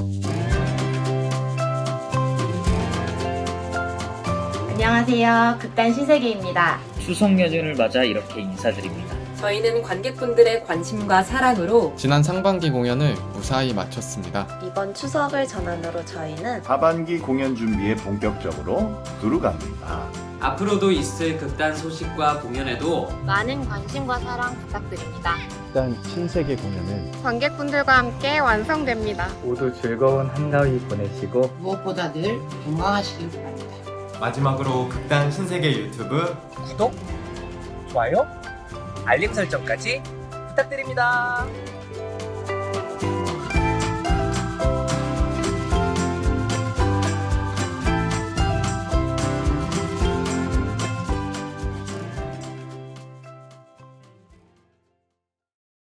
you. 안녕하세요. 극단 신세계입니다. 추석 연휴를 맞아 이렇게 인사드립니다. 저희는 관객분들의 관심과 사랑으로 지난 상반기 공연을 무사히 마쳤습니다. 이번 추석을 전환으로 저희는 하반기 공연 준비에 본격적으로 들어갑니다. 앞으로도 있을 극단 소식과 공연에도 많은 관심과 사랑 부탁드립니다. 일단 신세계 공연은 관객분들과 함께 완성됩니다. 모두 즐거운 한가위 보내시고 무엇보다 늘 건강하시길 바랍니다. 마지막으로 극단 신세계 유튜브 구독, 좋아요, 알림 설정까지 부탁드립니다.